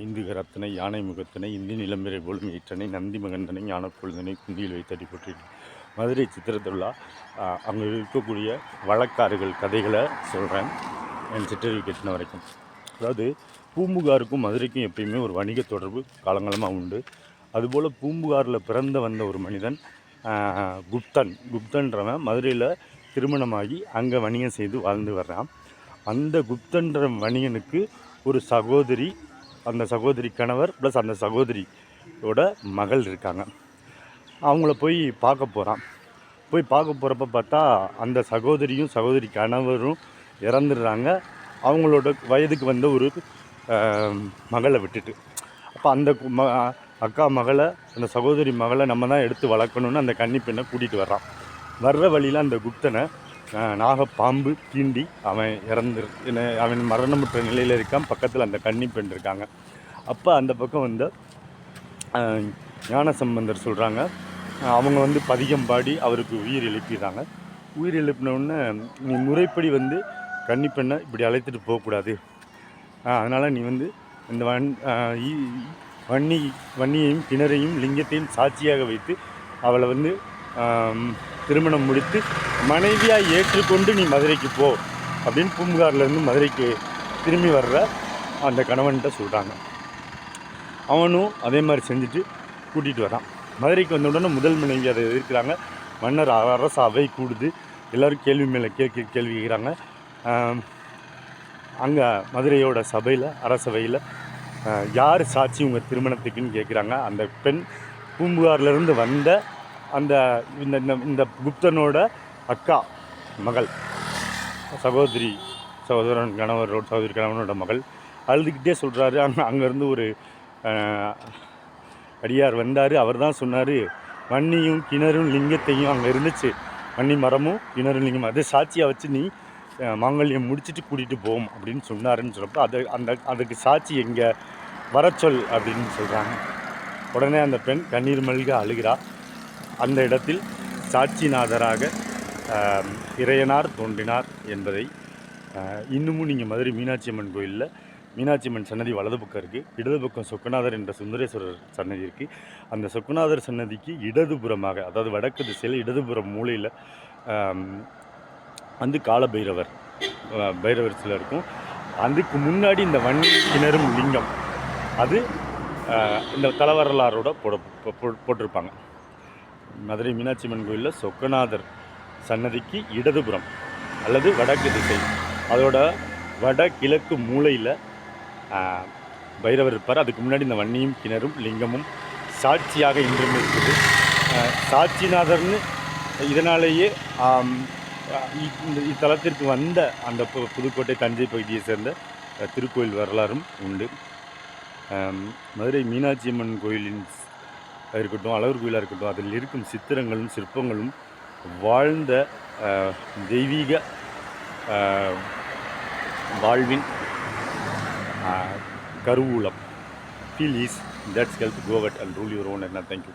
ஐந்து கரத்தனை யானை முகத்தினை இந்தி நிலம்பிரை போலும் ஈற்றனை நந்தி மகந்தனை ஞானப்பொழுதனை குந்தியில் வைத்து போற்றி மதுரை சித்திரத்துள்ளா அங்கே இருக்கக்கூடிய வழக்காறுகள் கதைகளை சொல்கிறேன் என் சிற்றறிவு கட்டின வரைக்கும். அதாவது பூம்புகாருக்கும் மதுரைக்கும் எப்பயுமே ஒரு வணிக தொடர்பு காலங்காலமாக உண்டு. அதுபோல் பூம்புகாரில் பிறந்த வந்த ஒரு மனிதன் குப்தன். குப்தன்றவன் மதுரையில் திருமணமாகி அங்கே வணிகம் செய்து வாழ்ந்து வர்றான். அந்த குப்தன்ற வணிகனுக்கு ஒரு சகோதரி அந்த சகோதரி கணவர் ப்ளஸ் அந்த சகோதரியோட மகள் இருக்காங்க. அவங்கள போய் பார்க்க போகிறான் போய் பார்க்க போகிறப்ப பார்த்தா அந்த சகோதரியும் சகோதரி கணவரும் இறந்துடுறாங்க. அவங்களோட வயதுக்கு வந்த ஒரு மகளை விட்டுட்டு. அப்போ அந்த ம அக்கா மகளை அந்த சகோதரி மகளை நம்ம தான் எடுத்து வளர்க்கணுன்னு அந்த கன்னி பெண்ணை கூட்டிகிட்டு வர்றான். வர்ற வழியில் அந்த குப்தனை நாகப்பாம்பு தீண்டி அவன் இறந்து அவன் மரணமுற்ற நிலையில் இருக்கான். பக்கத்தில் அந்த கன்னி பெண் இருக்காங்க. அப்போ அந்த பக்கம் வந்து ஞான சம்பந்தர் சொல்கிறாங்க அவங்க வந்து பதிகம் பாடி அவருக்கு உயிர் எழுப்பிடுறாங்க. உயிர் எழுப்பினோடனே நீ முறைப்படி வந்து கன்னிப்பெண்ணை இப்படி அழைத்துட்டு போகக்கூடாது. அதனால் நீ வந்து இந்த வன் வன்னி வன்னியையும் கிணறையும் லிங்கத்தையும் சாட்சியாக வைத்து அவளை வந்து திருமணம் முடித்து மனைவியாக ஏற்றுக்கொண்டு நீ மதுரைக்கு போ அப்படின்னு பூம்புகார்லேருந்து மதுரைக்கு திரும்பி வர்ற அந்த கணவன்கிட்ட சொல்கிறாங்க அவனும் அதே மாதிரி செஞ்சுட்டு கூட்டிகிட்டு வரான். மதுரைக்கு வந்த உடனே முதல் மனைவி அதை எதிர்க்கிறாங்க. மன்னர் அரச அவை கூடுது. எல்லோரும் கேள்வி மேலே கேட்க கேள்வி கேட்குறாங்க அங்கே மதுரையோட சபையில் அரசவையில் யார் சாட்சி உங்கள் திருமணத்துக்குன்னு கேட்குறாங்க அந்த பெண் பூம்புகார்லேருந்து வந்த அந்த இந்த இந்த- இந்த குப்தனோட அக்கா மகள் சகோதரி சகோதரன் கணவரோட சகோதரி கணவனோட மகள் அழுதுகிட்டே சொல்கிறாரு அங்கே அங்கேருந்து ஒரு அடியார் வந்தார். அவர் தான் சொன்னார் வன்னியும் கிணறும் லிங்கத்தையும் அங்கே இருந்துச்சு. வன்னி மரமும் கிணறும் லிங்கம் அதை சாட்சியாக வச்சு நீ மாங்கல்யம் முடிச்சிட்டு கூட்டிகிட்டு போம் அப்படின்னு சொன்னாருன்னு சொல்கிறப்ப அது அந்த அதுக்கு சாட்சி எங்கே வரச்சொல் அப்படின்னு சொல்கிறாங்க உடனே அந்த பெண் கண்ணீர் மல்க அழுகிறா. அந்த இடத்தில் சாட்சிநாதராக இறையனார் தோன்றினார் என்பதை இன்னமும் நீங்கள் மதுரை மீனாட்சி அம்மன் கோயிலில் மீனாட்சி அம்மன் சன்னதி வலது பக்கம் இருக்குது இடது பக்கம் சொக்கநாதர் என்ற சுந்தரேஸ்வரர் சன்னதி இருக்குது அந்த சொக்கநாதர் சன்னதிக்கு இடதுபுறமாக அதாவது வடக்கு திசையில் இடதுபுறம் மூலையில் வந்து காலபைரவர் பைரவர் சில இருக்கும். அதுக்கு முன்னாடி இந்த வன்னி கிணறும் லிங்கம் அது இந்த தலவரலாறோட போட போட்டிருப்பாங்க. மதுரை மீனாட்சி அம்மன் கோயிலில் சொக்கநாதர் சன்னதிக்கு இடதுபுறம் அல்லது வடக்கு திசை. அதோட வடகிழக்கு மூலையில் பைரவர் இருப்பார். அதுக்கு முன்னாடி இந்த வன்னியும் கிணறும் லிங்கமும் சாட்சியாக இன்றும் இருக்குது. சாட்சிநாதர்னு இதனாலேயே இந்த இத்தலத்திற்கு வந்த அந்த பு- புதுக்கோட்டை தஞ்சை பகுதியை சேர்ந்த திருக்கோயில் வரலாறும் உண்டு. மதுரை மீனாட்சி அம்மன் கோயிலின் இருக்கட்டும் அழகர் கோயிலாக இருக்கட்டும் அதில் இருக்கும் சித்திரங்களும் சிற்பங்களும் வாழ்ந்த ஆஹ், தெய்வீக ஆஹ், வாழ்வின் ஆஹ், கருவூலம் feel is that's help covet and rule your own என்ன தேங்க்யூ